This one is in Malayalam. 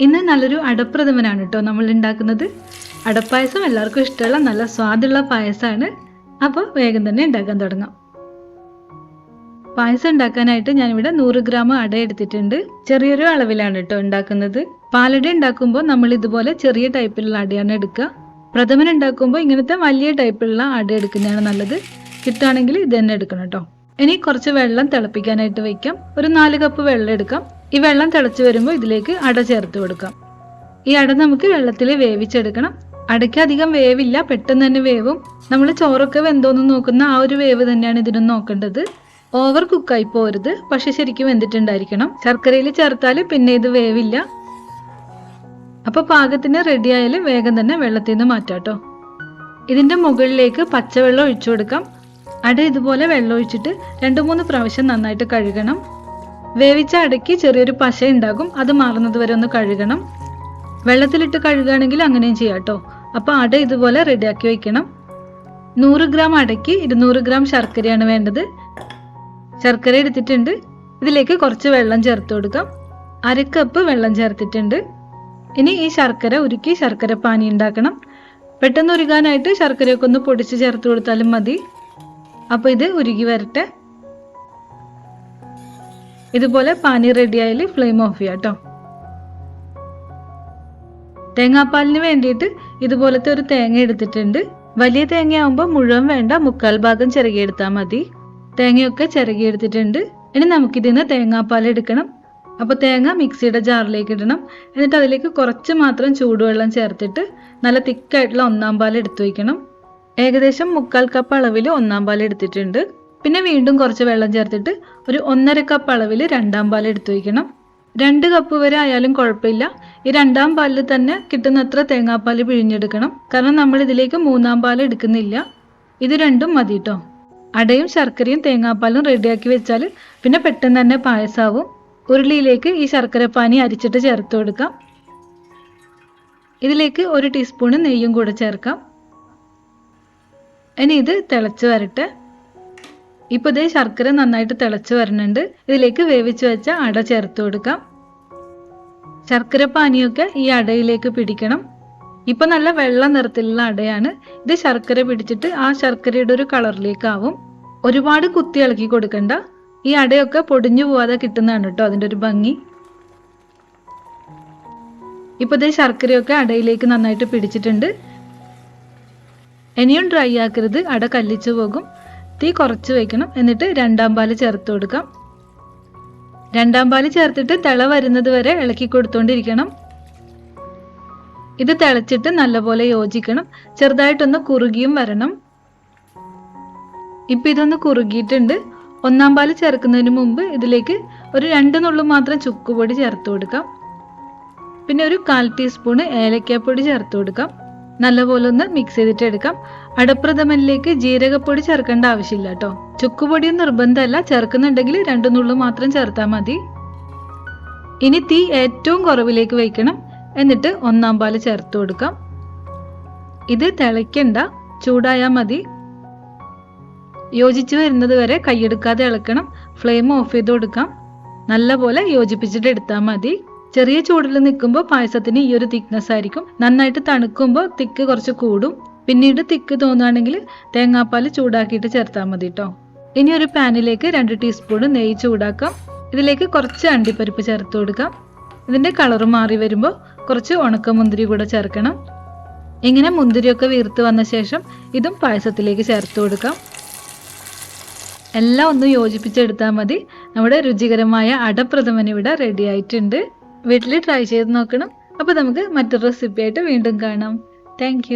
ഇന്ന് നല്ലൊരു അടപ്രഥമനാണ് കേട്ടോ നമ്മൾ ഉണ്ടാക്കുന്നത് അടപ്പായസം എല്ലാവർക്കും ഇഷ്ടമുള്ള നല്ല സ്വാദുള്ള പായസമാണ്. അപ്പോൾ വേഗം തന്നെ ഉണ്ടാക്കാൻ തുടങ്ങാം. പായസം ഉണ്ടാക്കാനായിട്ട് ഞാനിവിടെ നൂറ് ഗ്രാം അട എടുത്തിട്ടുണ്ട്. ചെറിയൊരു അളവിലാണ് കേട്ടോ ഉണ്ടാക്കുന്നത്. പാലട ഉണ്ടാക്കുമ്പോൾ നമ്മൾ ഇതുപോലെ ചെറിയ ടൈപ്പിലുള്ള അടയാണ് എടുക്കുക. പ്രഥമൻ ഉണ്ടാക്കുമ്പോൾ ഇങ്ങനത്തെ വലിയ ടൈപ്പിലുള്ള അട എടുക്കുന്നതാണ് നല്ലത്. കിട്ടുകയാണെങ്കിൽ ഇത് തന്നെ എടുക്കണം കേട്ടോ. ഇനി കുറച്ച് വെള്ളം തിളപ്പിക്കാനായിട്ട് വെക്കാം. ഒരു നാല് കപ്പ് വെള്ളം എടുക്കാം. ഈ വെള്ളം തിളച്ച് വരുമ്പോൾ ഇതിലേക്ക് അട ചേർത്ത് കൊടുക്കാം. ഈ അട നമുക്ക് വെള്ളത്തിൽ വേവിച്ചെടുക്കണം. അടയ്ക്ക് അധികം വേവില്ല പെട്ടെന്ന് തന്നെ വേവും. നമ്മൾ ചോറൊക്കെ വെന്തോന്ന് നോക്കുന്ന ആ ഒരു വേവ് തന്നെയാണ് ഇതിനും നോക്കേണ്ടത്. ഓവർ കുക്കായി പോരുത്. പക്ഷെ ശരിക്കും വെന്തിട്ടുണ്ടായിരിക്കണം. ശർക്കരയിൽ ചേർത്താൽ പിന്നെ ഇത് വേവില്ല. അപ്പൊ പാകത്തിന് റെഡിയായാലും വേഗം തന്നെ വെള്ളത്തിൽ നിന്ന് മാറ്റാട്ടോ. ഇതിന്റെ മുകളിലേക്ക് പച്ചവെള്ളം ഒഴിച്ചു കൊടുക്കാം. അട ഇതുപോലെ വെള്ളം ഒഴിച്ചിട്ട് രണ്ട് മൂന്ന് പ്രാവശ്യം നന്നായിട്ട് കഴുകണം. വേവിച്ച അടയ്ക്ക് ചെറിയൊരു പശ ഉണ്ടാകും അത് മാറുന്നത് വരെ ഒന്ന് കഴുകണം. വെള്ളത്തിലിട്ട് കഴുകുകയാണെങ്കിൽ അങ്ങനെയും ചെയ്യാം കേട്ടോ. അപ്പോൾ അട ഇതുപോലെ റെഡിയാക്കി വയ്ക്കണം നൂറ് ഗ്രാം അടയ്ക്ക് ഇരുന്നൂറ് ഗ്രാം ശർക്കരയാണ് വേണ്ടത്. ശർക്കര എടുത്തിട്ടുണ്ട്. ഇതിലേക്ക് കുറച്ച് വെള്ളം ചേർത്ത് കൊടുക്കാം. അര കപ്പ് വെള്ളം ചേർത്തിട്ടുണ്ട്. ഇനി ഈ ശർക്കര ഉരുക്കി ശർക്കര പാനി ഉണ്ടാക്കണം. പെട്ടെന്ന് ഉരുകാനായിട്ട് ശർക്കരയൊക്കെ ഒന്ന് പൊടിച്ച് ചേർത്ത് കൊടുത്താലും മതി. അപ്പോൾ ഇത് ഉരുകി വരട്ടെ. ഇതുപോലെ പാനി റെഡി ആയാൽ ഫ്ലെയിം ഓഫ് ചെയ്യാം കേട്ടോ തേങ്ങാപ്പാലിന് വേണ്ടിയിട്ട് ഇതുപോലത്തെ ഒരു തേങ്ങ എടുത്തിട്ടുണ്ട്. വലിയ തേങ്ങയാവുമ്പോൾ മുഴുവൻ വേണ്ട മുക്കാൽ ഭാഗം ചിരകിയെടുത്താൽ മതി. തേങ്ങയൊക്കെ ചിരകിയെടുത്തിട്ടുണ്ട്. ഇനി നമുക്കിതിന്ന് തേങ്ങാപ്പാൽ എടുക്കണം. അപ്പോൾ തേങ്ങ മിക്സിയുടെ ജാറിലേക്ക് ഇടണം. എന്നിട്ട് അതിലേക്ക് കുറച്ച് മാത്രം ചൂടുവെള്ളം ചേർത്തിട്ട് നല്ല തിക്കായിട്ടുള്ള ഒന്നാം പാൽ എടുത്തു വയ്ക്കണം. ഏകദേശം മുക്കാൽ കപ്പ് അളവിൽ ഒന്നാം പാൽ എടുത്തിട്ടുണ്ട്. പിന്നെ വീണ്ടും കുറച്ച് വെള്ളം ചേർത്തിട്ട് ഒരു ഒന്നര കപ്പ് അളവിൽ രണ്ടാം പാൽ എടുത്തു വയ്ക്കണം. രണ്ട് കപ്പ് വരെ ആയാലും കുഴപ്പമില്ല. ഈ രണ്ടാം പാലിൽ തന്നെ കിട്ടുന്നത്ര തേങ്ങാപ്പാൽ പിഴിഞ്ഞെടുക്കണം. കാരണം നമ്മൾ ഇതിലേക്ക് മൂന്നാം പാൽ എടുക്കുന്നില്ല. ഇത് രണ്ടും മതി കേട്ടോ അടയും ശർക്കരയും തേങ്ങാപ്പാലും റെഡിയാക്കി വെച്ചാൽ പിന്നെ പെട്ടെന്ന് തന്നെ പായസാവും. ഉരുളിയിലേക്ക് ഈ ശർക്കരപ്പാനി അരിച്ചിട്ട് ചേർത്ത് കൊടുക്കാം. ഇതിലേക്ക് ഒരു ടീസ്പൂണ് നെയ്യും കൂടെ ചേർക്കാം. ഇനി ഇത് തിളച്ച് വരട്ടെ. ഇപ്പൊ ഇതേ ശർക്കര നന്നായിട്ട് തിളച്ച് വരുന്നുണ്ട്. ഇതിലേക്ക് വേവിച്ച് വെച്ച അട ചേർത്ത് കൊടുക്കാം. ശർക്കര പാനിയൊക്കെ ഈ അടയിലേക്ക് പിടിക്കണം. ഇപ്പൊ നല്ല വെള്ള നിറത്തിലുള്ള അടയാണ്. ഇത് ശർക്കര പിടിച്ചിട്ട് ആ ശർക്കരയുടെ ഒരു കളറിലേക്കാവും. ഒരുപാട് കുത്തി ഇളക്കി കൊടുക്കണ്ട. ഈ അടയൊക്കെ പൊടിഞ്ഞു പോവാതെ കിട്ടുന്നതാണ് കേട്ടോ അതിന്റെ ഒരു ഭംഗി. ഇപ്പൊ ഇതേ ശർക്കരയൊക്കെ അടയിലേക്ക് നന്നായിട്ട് പിടിച്ചിട്ടുണ്ട്. ഇനിയും ഡ്രൈ ആക്കരുത്. അട കല്ലിച്ചു പോകും. തീ കുറച്ച് വയ്ക്കണം എന്നിട്ട് രണ്ടാം പാൽ ചേർത്ത് കൊടുക്കാം. രണ്ടാം പാൽ ചേർത്തിട്ട് തിള വരുന്നത് വരെ ഇളക്കി കൊടുത്തോണ്ടിരിക്കണം. ഇത് തിളച്ചിട്ട് നല്ലപോലെ യോജിക്കണം. ചെറുതായിട്ടൊന്ന് കുറുകിയും വരണം. ഇപ്പൊ ഇതൊന്ന് കുറുകിയിട്ടുണ്ട്. ഒന്നാം പാൽ ചേർക്കുന്നതിന് മുമ്പ് ഇതിലേക്ക് ഒരു രണ്ട് നുള്ളു മാത്രം ചുക്കുപൊടി ചേർത്ത് കൊടുക്കാം. പിന്നെ ഒരു കാൽ ടീസ്പൂണ് ഏലക്കാപ്പൊടി ചേർത്ത് കൊടുക്കാം. നല്ലപോലെ ഒന്ന് മിക്സ് ചെയ്തിട്ട് എടുക്കാം അടപ്രഥമനിലേക്ക് ജീരകപ്പൊടി ചേർക്കേണ്ട ആവശ്യമില്ല കേട്ടോ ചുക്കുപൊടിയും നിർബന്ധമല്ല. ചേർക്കുന്നുണ്ടെങ്കിൽ രണ്ടു നുള്ളു മാത്രം ചേർത്താൽ മതി. ഇനി തീ ഏറ്റവും കുറവിലേക്ക് വയ്ക്കണം. എന്നിട്ട് ഒന്നാം പാൽ ചേർത്ത് കൊടുക്കാം. ഇത് തിളയ്ക്കണ്ട. ചൂടായാൽ മതി. യോജിച്ച് വരുന്നത് വരെ കൈയെടുക്കാതെ ഇളക്കണം. ഫ്ലെയിം ഓഫ് ചെയ്ത് കൊടുക്കാം. നല്ലപോലെ യോജിപ്പിച്ചിട്ട് എടുത്താൽ മതി. ചെറിയ ചൂടിൽ നിൽക്കുമ്പോൾ പായസത്തിന് ഈ ഒരു തിക്നെസ് ആയിരിക്കും. നന്നായിട്ട് തണുക്കുമ്പോൾ തിക്ക് കുറച്ച് കൂടും. പിന്നീട് തിക്ക് തോന്നുകയാണെങ്കിൽ തേങ്ങാപ്പാൽ ചൂടാക്കിയിട്ട് ചേർത്താൽ മതി കേട്ടോ ഇനി ഒരു പാനിലേക്ക് രണ്ട് ടീസ്പൂൺ നെയ്യ് ചൂടാക്കാം. ഇതിലേക്ക് കുറച്ച് അണ്ടിപ്പരിപ്പ് ചേർത്ത് കൊടുക്കാം. ഇതിന്റെ കളർ മാറി വരുമ്പോൾ കുറച്ച് ഉണക്കമുന്തിരി കൂടെ ചേർക്കണം. ഇങ്ങനെ മുന്തിരിയൊക്കെ വീർത്ത് വന്ന ശേഷം ഇതും പായസത്തിലേക്ക് ചേർത്ത് കൊടുക്കാം. എല്ലാം ഒന്ന് യോജിപ്പിച്ചെടുത്താൽ മതി. നമ്മുടെ രുചികരമായ അടപ്രഥമൻ ഇവിടെ റെഡി ആയിട്ടുണ്ട്. വീട്ടിൽ ട്രൈ ചെയ്ത് നോക്കണം. അപ്പോൾ നമുക്ക് മറ്റൊരു റെസിപ്പി ആയിട്ട് വീണ്ടും കാണാം. താങ്ക്